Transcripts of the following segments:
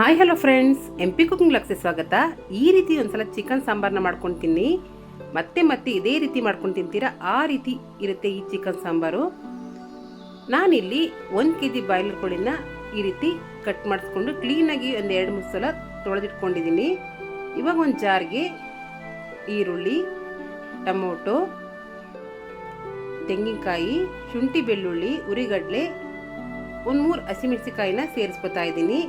Hi, hello friends. M P cooking ಲಕ್ಸೆ ಸ್ವಾಗತ. ಈ ರೀತಿ ಒಂದ್ಸಲ ಚಿಕನ್ ಸಾಂಬಾರನ್ನ ಮಾಡ್ಕೊಂಡು ತಿನ್ನಿ ಮತ್ತೆ ಮತ್ತೆ ಇದೇ ರೀತಿ ಮಾಡ್ಕೊಂಡು ತಿಂತೀರಾ ಆ ರೀತಿ ಇರುತ್ತೆ ಈ ಚಿಕನ್ ಸಾಂಬಾರು. ನಾನಿಲ್ಲಿ ಒಂದು ಕೆ ಜಿ ಬಾಯ್ಲರ್ ಕೋಳಿನ ಈ ರೀತಿ ಕಟ್ ಮಾಡಿಸ್ಕೊಂಡು ಕ್ಲೀನಾಗಿ ಒಂದು ಎರಡು, ಮೂರು ಸಲ ತೊಳೆದಿಟ್ಕೊಂಡಿದ್ದೀನಿ. ಇವಾಗ ಒಂದು ಜಾರ್ಗೆ ಈರುಳ್ಳಿ, ಟೊಮೊಟೊ, ತೆಂಗಿನಕಾಯಿ, ಶುಂಠಿ ಬೆಳ್ಳುಳ್ಳಿ, ಉರಿಗಡಲೆ, ಒಂದು ಮೂರು ಹಸಿಮೆಣಸಿಕಾಯಿನ ಸೇರಿಸ್ಕೊತಾ ಇದ್ದೀನಿ.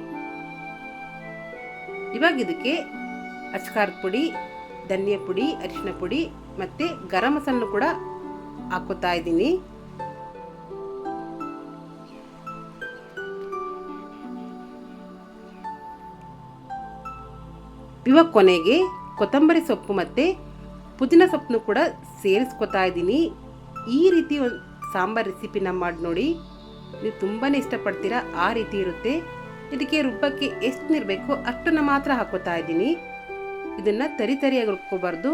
ಇವಾಗ ಇದಕ್ಕೆ ಅಚ್ಕಾರದ ಪುಡಿ, ಧನಿಯಾ ಪುಡಿ ಅರಿಶಿನ ಪುಡಿ ಮತ್ತು ಗರಂ ಮಸಾಲನ್ನು ಕೂಡ ಹಾಕೋತಾ ಇದ್ದೀನಿ. ಇವಾಗ ಕೊನೆಗೆ ಕೊತ್ತಂಬರಿ ಸೊಪ್ಪು ಮತ್ತು ಪುದೀನ ಸೊಪ್ಪನ್ನು ಕೂಡ ಸೇರಿಸ್ಕೊತಾ ಇದ್ದೀನಿ. ಈ ರೀತಿ ಒಂದು ಸಾಂಬಾರ್ ರೆಸಿಪಿನ ಮಾಡಿ ನೋಡಿ. ನೀವು ತುಂಬಾ ಇಷ್ಟಪಡ್ತೀರಾ, ಆ ರೀತಿ ಇರುತ್ತೆ. ಇದಕ್ಕೆ ರುಬ್ಬಕ್ಕೆ ಎಷ್ಟು ನೀರಬೇಕು ಅಷ್ಟನ್ನು ಮಾತ್ರ ಹಾಕೋತಾ ಇದ್ದೀನಿ. ಇದನ್ನು ತರಿ ತರಿಯಾಗಿ ರುಬ್ಕೋಬಾರ್ದು.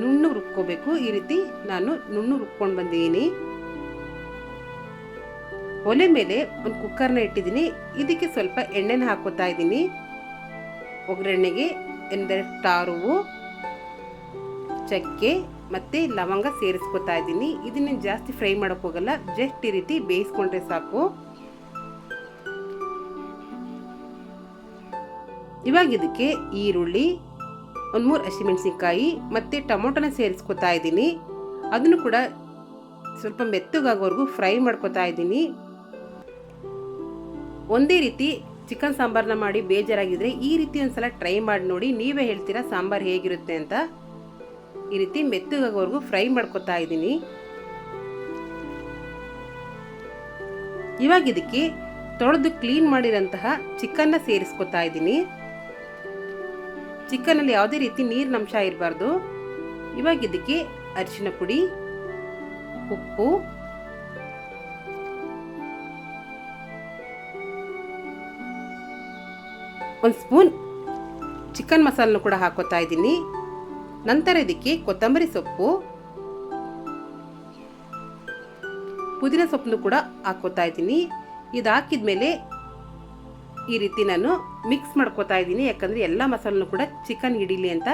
ನುಣ್ಣು ರುಬ್ಕೋಬೇಕು. ಈ ರೀತಿ ನಾನು ನುಣ್ಣು ರುಬ್ಕೊಂಡು ಬಂದಿದ್ದೀನಿ. ಒಲೆ ಮೇಲೆ ಒಂದು ಕುಕ್ಕರ್ನ ಇಟ್ಟಿದ್ದೀನಿ. ಇದಕ್ಕೆ ಸ್ವಲ್ಪ ಎಣ್ಣೆನ ಹಾಕೋತಾ ಇದ್ದೀನಿ. ಒಗ್ಗರಣೆಗೆ ಎಂದರೆ ಸ್ಟಾರು ಚಕ್ಕೆ ಮತ್ತು ಲವಂಗ ಸೇರಿಸ್ಕೊತಾ ಇದ್ದೀನಿ. ಇದನ್ನ ಜಾಸ್ತಿ ಫ್ರೈ ಮಾಡೋಕ್ಕೋಗಲ್ಲ ಜಸ್ಟ್ ಈ ರೀತಿ ಬೇಯಿಸ್ಕೊಂಡ್ರೆ ಸಾಕು. ಇವಾಗ ಇದಕ್ಕೆ ಈರುಳ್ಳಿ, ಒಂದು ಮೂರು ಹಸಿಮೆಣಸಿನ್ಕಾಯಿ, ಮತ್ತು ಟೊಮೊಟೊನ ಸೇರಿಸ್ಕೊತಾ ಇದ್ದೀನಿ. ಅದನ್ನು ಕೂಡ ಸ್ವಲ್ಪ ಮೆತ್ತಗಾಗೋವರೆಗೂ ಫ್ರೈ ಮಾಡ್ಕೊತಾ ಇದ್ದೀನಿ. ಒಂದೇ ರೀತಿ ಚಿಕನ್ ಸಾಂಬಾರನ್ನ ಮಾಡಿ ಬೇಜಾರಾಗಿದ್ದರೆ ಈ ರೀತಿ ಒಂದ್ಸಲ ಟ್ರೈ ಮಾಡಿ ನೋಡಿ. ನೀವೇ ಹೇಳ್ತೀರಾ ಸಾಂಬಾರು ಹೇಗಿರುತ್ತೆ ಅಂತ. ಈ ರೀತಿ ಮೆತ್ತಗಾಗೋವರೆಗೂ ಫ್ರೈ ಮಾಡ್ಕೊತಾ ಇದ್ದೀನಿ. ಇವಾಗ ಇದಕ್ಕೆ ತೊಳೆದು ಕ್ಲೀನ್ ಮಾಡಿರೋಂತಹ ಚಿಕನ್ನ ಸೇರಿಸ್ಕೊತಾ ಇದ್ದೀನಿ. ಚಿಕನಲ್ಲಿ ಯಾವುದೇ ರೀತಿ ನೀರಿನ ಅಂಶ ಇರಬಾರ್ದು. ಇವಾಗ ಇದಕ್ಕೆ ಅರಿಶಿನ ಪುಡಿ, ಉಪ್ಪು, ಒಂದು ಸ್ಪೂನ್ ಚಿಕನ್ ಮಸಾಲನ್ನು ಕೂಡ ಹಾಕೋತಾ ಇದ್ದೀನಿ. ನಂತರ ಇದಕ್ಕೆ ಕೊತ್ತಂಬರಿ ಸೊಪ್ಪು, ಪುದೀನ ಸೊಪ್ಪನ್ನು ಕೂಡ ಹಾಕೋತಾ ಇದ್ದೀನಿ. ಇದು ಹಾಕಿದ್ಮೇಲೆ ಈ ರೀತಿ ನಾನು ಮಿಕ್ಸ್ ಮಾಡ್ಕೋತಾ ಇದ್ದೀನಿ ಯಾಕಂದರೆ ಎಲ್ಲ ಮಸಾಲನ್ನು ಕೂಡ ಚಿಕನ್ ಹಿಡೀಲಿ ಅಂತ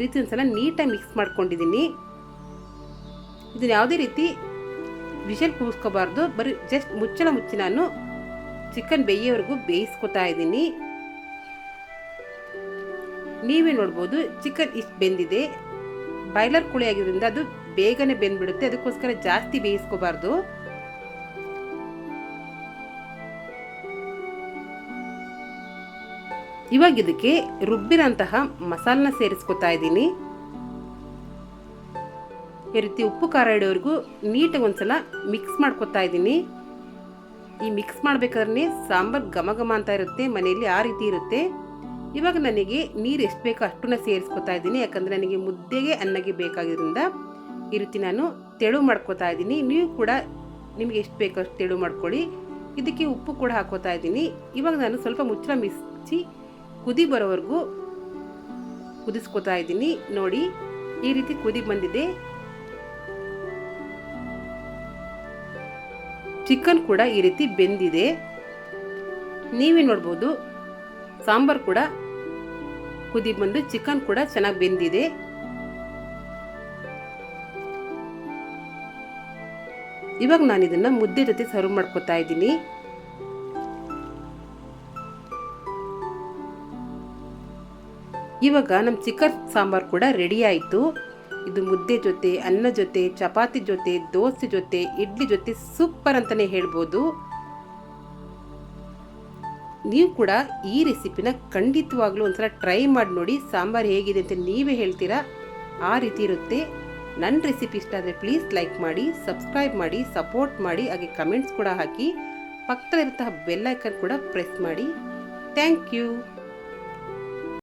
ರೀತಿ ಒಂದ್ಸಲ ನೀಟಾಗಿ ಮಿಕ್ಸ್ ಮಾಡ್ಕೊಂಡಿದ್ದೀನಿ ಇದನ್ನ ಯಾವುದೇ ರೀತಿ ವಿಷಲ್ ಕೂಸ್ಕೋಬಾರ್ದು ಬರೀ ಜಸ್ಟ್ ಮುಚ್ಚಳ ಮುಚ್ಚಿ ನಾನು ಚಿಕನ್ ಬೇಯೋವರೆಗೂ ಬೇಯಿಸ್ಕೊತಾ ಇದ್ದೀನಿ ನೀವೇ ನೋಡ್ಬೋದು ಚಿಕನ್ ಇಷ್ಟು ಬೆಂದಿದೆ. ಬಾಯ್ಲರ್ ಕೋಳಿ ಆಗಿರೋದ್ರಿಂದ ಅದು ಬೇಗನೆ ಬೆಂದ್ಬಿಡುತ್ತೆ. ಅದಕ್ಕೋಸ್ಕರ ಜಾಸ್ತಿ ಬೇಯಿಸ್ಕೋಬಾರ್ದು. ಇವಾಗ ಇದಕ್ಕೆ ರುಬ್ಬಿರಂತಹ ಮಸಾಲನ ಸೇರಿಸ್ಕೊತಾ ಇದ್ದೀನಿ. ಈ ರೀತಿ ಉಪ್ಪು, ಖಾರ ಇಡೋವರೆಗೂ ನೀಟಾಗಿ ಒಂದ್ಸಲ ಮಿಕ್ಸ್ ಮಾಡ್ಕೊತಾ ಇದ್ದೀನಿ. ಈ ಮಿಕ್ಸ್ ಮಾಡ್ಬೇಕಾದ್ರೆ ಸಾಂಬಾರ್ ಘಮ ಘಮ ಅಂತ ಇರುತ್ತೆ, ಮನೆಯಲ್ಲಿ ಆ ರೀತಿ ಇರುತ್ತೆ. ಇವಾಗ ನನಗೆ ನೀರು ಎಷ್ಟು ಬೇಕೋ ಅಷ್ಟನ್ನ ಸೇರಿಸ್ಕೊತಾ ಇದ್ದೀನಿ, ಯಾಕಂದರೆ ನನಗೆ ಮುದ್ದೆಗೆ ಅನ್ನಗೆ ಬೇಕಾಗಿರೋದ್ರಿಂದ ಈ ರೀತಿ ನಾನು ತೆಳು ಮಾಡ್ಕೊತಾ ಇದ್ದೀನಿ. ನೀವು ಕೂಡ ನಿಮಗೆ ಎಷ್ಟು ಬೇಕೋ ಅಷ್ಟು ತೆಳು ಮಾಡ್ಕೊಳ್ಳಿ. ಇದಕ್ಕೆ ಉಪ್ಪು ಕೂಡ ಹಾಕೋತಾ ಇದ್ದೀನಿ. ಇವಾಗ ನಾನು ಸ್ವಲ್ಪ ಮುಚ್ಚಳ ಮಿಚ್ಚಿ ಕುದಿ ಬರೋವರೆಗೂ ಕುದಿಸ್ಕೊತಾ ಇದ್ದೀನಿ. ನೋಡಿ, ಈ ರೀತಿ ಕುದಿ ಬಂದಿದೆ. ಚಿಕನ್ ಕೂಡ ಈ ರೀತಿ ಬೆಂದಿದೆ. ನೀವೇ ನೋಡ್ಬೋದು? ಸಾಂಬಾರು ಕೂಡ ಕುದಿ ಬಂದು ಚಿಕನ್ ಕೂಡ ಚೆನ್ನಾಗಿ ಬೆಂದಿದೆ. ಇವಾಗ ನಾನು ಇದನ್ನು ಮುದ್ದೆ ಜೊತೆ ಸರ್ವ್ ಮಾಡ್ಕೊತಾ ಇದ್ದೀನಿ. ಇವಾಗ ನಮ್ಮ ಚಿಕನ್ ಸಾಂಬಾರು ಕೂಡ ರೆಡಿ ಆಯಿತು. ಇದು ಮುದ್ದೆ ಜೊತೆ, ಅನ್ನ ಜೊತೆ, ಚಪಾತಿ ಜೊತೆ, ದೋಸೆ ಜೊತೆ, ಇಡ್ಲಿ ಜೊತೆ ಸೂಪರ್ ಅಂತಲೇ ಹೇಳ್ಬೋದು. ನೀವು ಕೂಡ ಈ ರೆಸಿಪಿನ ಖಂಡಿತವಾಗ್ಲೂ ಒಂದ್ಸಲ ಟ್ರೈ ಮಾಡಿ ನೋಡಿ ಸಾಂಬಾರು ಹೇಗಿದೆ ಅಂತ ನೀವೇ ಹೇಳ್ತೀರಾ? ಆ ರೀತಿ ಇರುತ್ತೆ. ನನ್ನ ರೆಸಿಪಿ ಇಷ್ಟ ಆದರೆ ಪ್ಲೀಸ್ ಲೈಕ್ ಮಾಡಿ ಸಬ್ಸ್ಕ್ರೈಬ್ ಮಾಡಿ ಸಪೋರ್ಟ್ ಮಾಡಿ, ಹಾಗೆ ಕಮೆಂಟ್ಸ್ ಕೂಡ ಹಾಕಿ. ಪಕ್ಕದಲ್ಲಿರುವಂತಹ ಬೆಲ್ ಐಕನ್ ಕೂಡ ಪ್ರೆಸ್ ಮಾಡಿ. Thank you